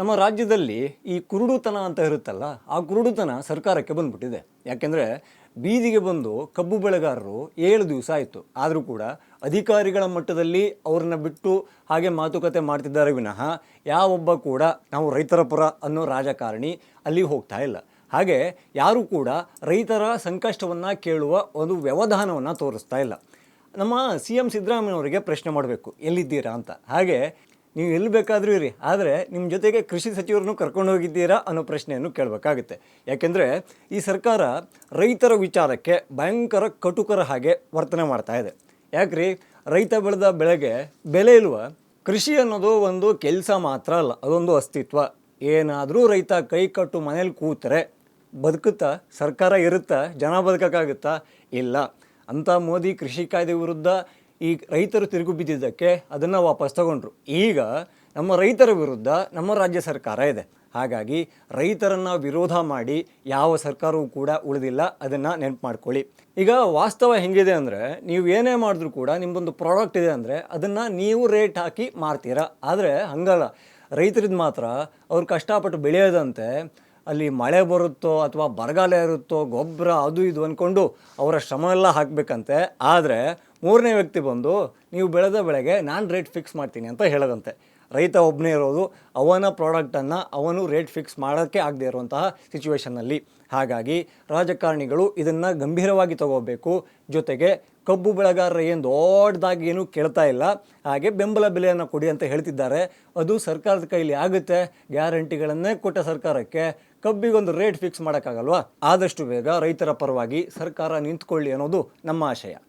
ನಮ್ಮ ರಾಜ್ಯದಲ್ಲಿ ಈ ಕುರುಡುತನ ಅಂತ ಇರುತ್ತಲ್ಲ, ಆ ಕುರುಡುತನ ಸರ್ಕಾರಕ್ಕೆ ಬಂದ್ಬಿಟ್ಟಿದೆ. ಯಾಕೆಂದರೆ ಬೀದಿಗೆ ಬಂದು ಕಬ್ಬು ಬೆಳೆಗಾರರು ಏಳು ದಿವಸ ಆಯಿತು. ಆದರೂ ಕೂಡ ಅಧಿಕಾರಿಗಳ ಮಟ್ಟದಲ್ಲಿ ಅವ್ರನ್ನ ಬಿಟ್ಟು ಹಾಗೆ ಮಾತುಕತೆ ಮಾಡ್ತಿದ್ದಾರೆ ವಿನಃ ಯಾವೊಬ್ಬ ಕೂಡ ನಾವು ರೈತರ ಪರ ಅನ್ನೋ ರಾಜಕಾರಣಿ ಅಲ್ಲಿ ಹೋಗ್ತಾ ಇಲ್ಲ. ಹಾಗೆ ಯಾರೂ ಕೂಡ ರೈತರ ಸಂಕಷ್ಟವನ್ನು ಕೇಳುವ ಒಂದು ವ್ಯವಧಾನವನ್ನು ತೋರಿಸ್ತಾ ಇಲ್ಲ. ನಮ್ಮ ಸಿ ಎಂ ಸಿದ್ದರಾಮಯ್ಯನವರಿಗೆ ಪ್ರಶ್ನೆ ಮಾಡಬೇಕು, ಎಲ್ಲಿದ್ದೀರಾ ಅಂತ. ಹಾಗೆ ನೀವು ಎಲ್ಲಿ ಬೇಕಾದರೂ ಇರಿ. ಆದರೆ ನಿಮ್ಮ ಜೊತೆಗೆ ಕೃಷಿ ಸಚಿವರನ್ನು ಕರ್ಕೊಂಡು ಹೋಗಿದ್ದೀರಾ ಅನ್ನೋ ಪ್ರಶ್ನೆಯನ್ನು ಕೇಳಬೇಕಾಗುತ್ತೆ. ಯಾಕೆಂದರೆ ಈ ಸರ್ಕಾರ ರೈತರ ವಿಚಾರಕ್ಕೆ ಭಯಂಕರ ಕಟುಕರ ಹಾಗೆ ವರ್ತನೆ ಮಾಡ್ತಾ ಇದೆ. ಯಾಕ್ರಿ? ರೈತ ಬೆಳೆದ ಬೆಳೆಗೆ ಬೆಲೆ ಇಲ್ವ? ಕೃಷಿ ಅನ್ನೋದು ಒಂದು ಕೆಲಸ ಮಾತ್ರ ಅಲ್ಲ, ಅದೊಂದು ಅಸ್ತಿತ್ವ. ಏನಾದರೂ ರೈತ ಕೈ ಕಟ್ಟು ಮನೇಲಿ ಕೂತರೆ ಬದುಕುತ್ತಾ, ಸರ್ಕಾರ ಇರುತ್ತಾ, ಜನ ಬದುಕೋಕ್ಕಾಗುತ್ತಾ? ಇಲ್ಲ. ಅಂಥ ಮೋದಿ ಕೃಷಿ ಕಾಯ್ದೆ ವಿರುದ್ಧ ಈ ರೈತರು ತಿರುಗು ಬಿದ್ದಿದ್ದಕ್ಕೆ ಅದನ್ನು ವಾಪಸ್ ತಗೊಂಡ್ರು. ಈಗ ನಮ್ಮ ರೈತರ ವಿರುದ್ಧ ನಮ್ಮ ರಾಜ್ಯ ಸರ್ಕಾರ ಇದೆ. ಹಾಗಾಗಿ ರೈತರನ್ನು ವಿರೋಧ ಮಾಡಿ ಯಾವ ಸರ್ಕಾರವೂ ಕೂಡ ಉಳಿದಿಲ್ಲ, ಅದನ್ನು ನೆನಪು ಮಾಡ್ಕೊಳ್ಳಿ. ಈಗ ವಾಸ್ತವ ಹೆಂಗಿದೆ ಅಂದರೆ ನೀವು ಏನೇ ಮಾಡಿದ್ರೂ ಕೂಡ ನಿಮ್ಮದೊಂದು ಪ್ರಾಡಕ್ಟ್ ಇದೆ ಅಂದರೆ ಅದನ್ನು ನೀವು ರೇಟ್ ಹಾಕಿ ಮಾರ್ತೀರಾ. ಆದರೆ ಹಂಗಲ್ಲ. ರೈತರದ್ದು ಮಾತ್ರ ಅವ್ರು ಕಷ್ಟಪಟ್ಟು ಬೆಳೆಯೋದಂತೆ ಅಲ್ಲಿ ಮಳೆ ಬರುತ್ತೋ ಅಥವಾ ಬರಗಾಲ ಇರುತ್ತೋ ಗೊಬ್ಬರ ಅದು ಇದು ಅಂದ್ಕೊಂಡು ಅವರ ಶ್ರಮ ಎಲ್ಲ ಹಾಕಬೇಕಂತೆ. ಆದರೆ ಮೂರನೇ ವ್ಯಕ್ತಿ ಬಂದು, ನೀವು ಬೆಳೆದ ಬೆಳೆಗೆ ನಾನು ರೇಟ್ ಫಿಕ್ಸ್ ಮಾಡ್ತೀನಿ ಅಂತ ಹೇಳದಂತೆ. ರೈತ ಒಬ್ಬನೇ ಇರೋದು, ಅವನ ಪ್ರಾಡಕ್ಟನ್ನು ಅವನು ರೇಟ್ ಫಿಕ್ಸ್ ಮಾಡೋಕ್ಕೆ ಆಗದೆ ಇರುವಂತಹ ಸಿಚುವೇಷನ್ನಲ್ಲಿ ಹಾಗಾಗಿ, ರಾಜಕಾರಣಿಗಳು ಇದನ್ನು ಗಂಭೀರವಾಗಿ ತಗೋಬೇಕು. ಜೊತೆಗೆ, ಕಬ್ಬು ಬೆಳೆಗಾರರ ಏನು ದೊಡ್ಡದಾಗಿ ಏನೂ ಕೇಳ್ತಾ ಇಲ್ಲ. ಹಾಗೆ ಬೆಂಬಲ ಬೆಲೆಯನ್ನು ಕೊಡಿ ಅಂತ ಹೇಳ್ತಿದ್ದಾರೆ. ಅದು ಸರ್ಕಾರದ ಕೈಲಿ ಆಗುತ್ತೆ. ಗ್ಯಾರಂಟಿಗಳನ್ನೇ ಕೊಟ್ಟ ಸರ್ಕಾರಕ್ಕೆ ಕಬ್ಬಿಗೊಂದು ರೇಟ್ ಫಿಕ್ಸ್ ಮಾಡೋಕ್ಕಾಗಲ್ವಾ? ಆದಷ್ಟು ಬೇಗ ರೈತರ ಪರವಾಗಿ ಸರ್ಕಾರ ನಿಂತ್ಕೊಳ್ಳಿ ಅನ್ನೋದು ನಮ್ಮ ಆಶಯ.